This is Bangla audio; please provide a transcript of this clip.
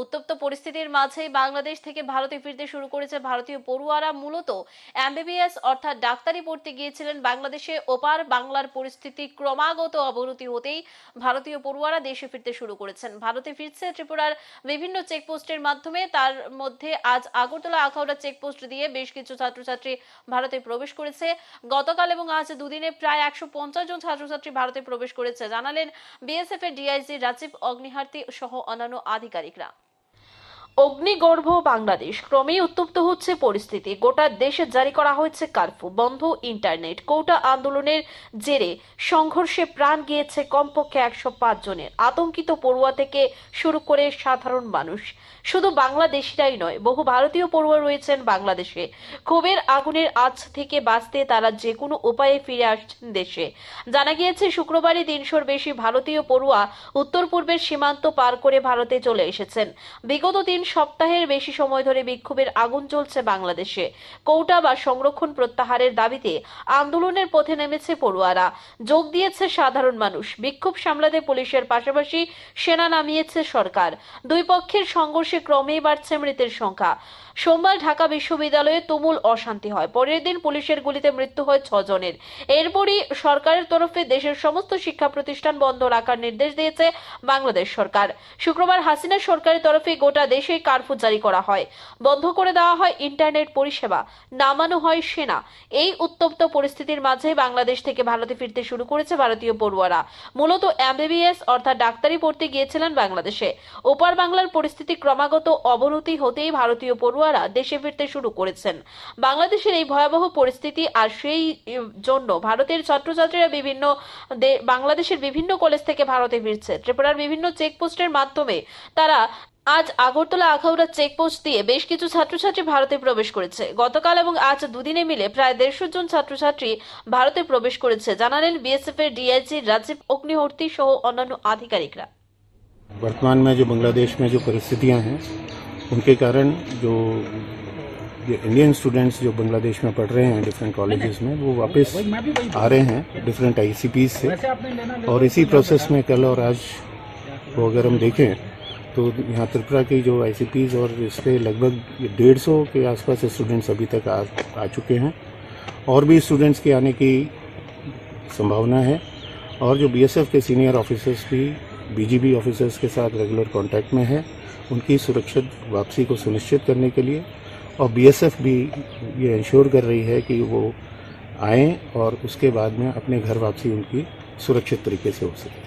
উত্তপ্ত পরিস্থিতির মাঝেই বাংলাদেশ থেকে ভারতে ফিরতে শুরু করেছে ভারতীয় পড়ুয়ারা। মূলত এমবিবিএস অর্থাৎ ডাক্তারি পড়তে গিয়েছিলেন বাংলাদেশে। ওপার বাংলার পরিস্থিতি ক্রমাগত অবনতি হতেই ভারতীয় পড়ুয়ারা দেশে ফিরতে শুরু করেছেন। ভারতে ফিরছে ত্রিপুরার বিভিন্ন চেকপোস্টের মাধ্যমে। তার মধ্যে আজ আগরতলা আখাউড়া চেকপোস্ট দিয়ে বেশ কিছু ছাত্রছাত্রী ভারতে প্রবেশ করেছে। গতকাল এবং আজ দুদিনে প্রায় একশো পঞ্চাশ জন ছাত্রছাত্রী ভারতে প্রবেশ করেছে। জানালেন বিএসএফ এর ডিআইজি রাজীব অগ্নিহার্তি সহ অন্যান্য আধিকারিকরা। অগ্নিগর্ভ বাংলাদেশ। ক্রমেই উত্তপ্ত হচ্ছে পরিস্থিতি। গোটা দেশে জারি করা হয়েছে কারফিউ বন্ধ ইন্টারনেট। কোটা আন্দোলনের জেরে সংঘর্ষে প্রাণ গিয়েছে কমপক্ষে একশো পাঁচ জনের। আতঙ্কিত পড়ুয়া থেকে শুরু করে সাধারণ মানুষ। শুধু বাংলাদেশিরাই নয়, বহু ভারতীয় পড়ুয়া রয়েছেন বাংলাদেশে। ক্ষোভের আগুনের আজ থেকে বাঁচতে তারা যে কোনো উপায়ে ফিরে আসছেন দেশে। জানা গিয়েছে, শুক্রবারই তিনশোর বেশি ভারতীয় পড়ুয়া উত্তর পূর্বের সীমান্ত পার করে ভারতে চলে এসেছেন। বিগত তিন সপ্তাহের বেশি সময় ধরে বিক্ষোভের আগুন চলছে বাংলাদেশে। কৌটা বা সংরক্ষণ প্রত্যাহারের দাবিতে আন্দোলনের পথে নেমেছে পড়ুয়ারা। যোগ দিয়েছে সাধারণ মানুষ। বিক্ষোভ সামলাতে পুলিশের পাশাপাশি সেনা নামিয়েছে সরকার। দুই পক্ষের সংঘর্ষে ক্রমেই বাড়ছে মৃতের সংখ্যা। সোমবার ঢাকা বিশ্ববিদ্যালয়ে তুমুল অশান্তি হয়। পরের দিন পুলিশের গুলিতে মৃত্যু হয় ছজনের। এরপরই সরকারের তরফে দেশের সমস্ত শিক্ষা প্রতিষ্ঠান বন্ধ রাখার নির্দেশ দিয়েছে বাংলাদেশ সরকার। শুক্রবার হাসিনা সরকারের তরফে গোটা দেশে কার্ফু জারি করা হয়। বন্ধ করে দেওয়া হয় ইন্টারনেট পরিষেবা। নামানো হয় সেনা। এই উত্তপ্ত পরিস্থিতির মাঝে বাংলাদেশ থেকে ভারতে ফিরতে শুরু করেছে ভারতীয় পড়ুয়ারা। মূলত এমবিবিএস অর্থাৎ ডাক্তারি পড়তে গিয়েছিলেন বাংলাদেশে। ওপার বাংলার পরিস্থিতি ক্রমাগত অবনতি হতেই ভারতীয় পড়ুয়ারা দেশে ফিরতে শুরু করেছেন। বাংলাদেশের এই ভয়াবহ পরিস্থিতি আর সেই জন্য ভারতের ছাত্রছাত্রীরা বিভিন্ন বাংলাদেশের বিভিন্ন কলেজ থেকে ভারতে ফিরছে। ত্রিপুরার বিভিন্ন চেকপোস্টের মাধ্যমে তারা আজ আগরতলা আখাউড়া চেকপোস্ট দিয়ে বেশ কিছু ছাত্রছাত্রী ভারতে প্রবেশ করেছে গতকাল এবং আজ দুদিনে মিলে প্রায় দেড়শো জন ছাত্রছাত্রী ভারতে প্রবেশ করেছে জানালেন বিএসএফ এর ডিআইজি রাজীব অগ্নিহোত্রী সহ অন্যান্য আধিকারিকরা वर्तमान में जो बांग्लादेश में जो परिस्थितियां हैं उनके कारण जो ये इंडियन स्टूडेंट्स जो बांग्लादेश में पढ़ रहे हैं डिफरेंट कॉलेजेस में वो वापस आ रहे हैं डिफरेंट आईसीपीज से और इसी प्रोसेस में कल और आज को अगर हम देखें तो यहाँ त्रिपुरा की जो आईसीपीज और इसके लगभग डेढ़ सौ के आसपास स्टूडेंट्स अभी तक आ, आ चुके हैं। और भी स्टूडेंट्स के आने की संभावना है। और जो बीएसएफ के सीनियर ऑफिसर्स भी बीजीबी ऑफिसर्स के साथ रेगुलर कांटेक्ट में है उनकी सुरक्षित वापसी को सुनिश्चित करने के लिए। और बीएसएफ भी ये इंश्योर कर रही है कि वो आएँ और उसके बाद में अपने घर वापसी उनकी सुरक्षित तरीके से हो सके।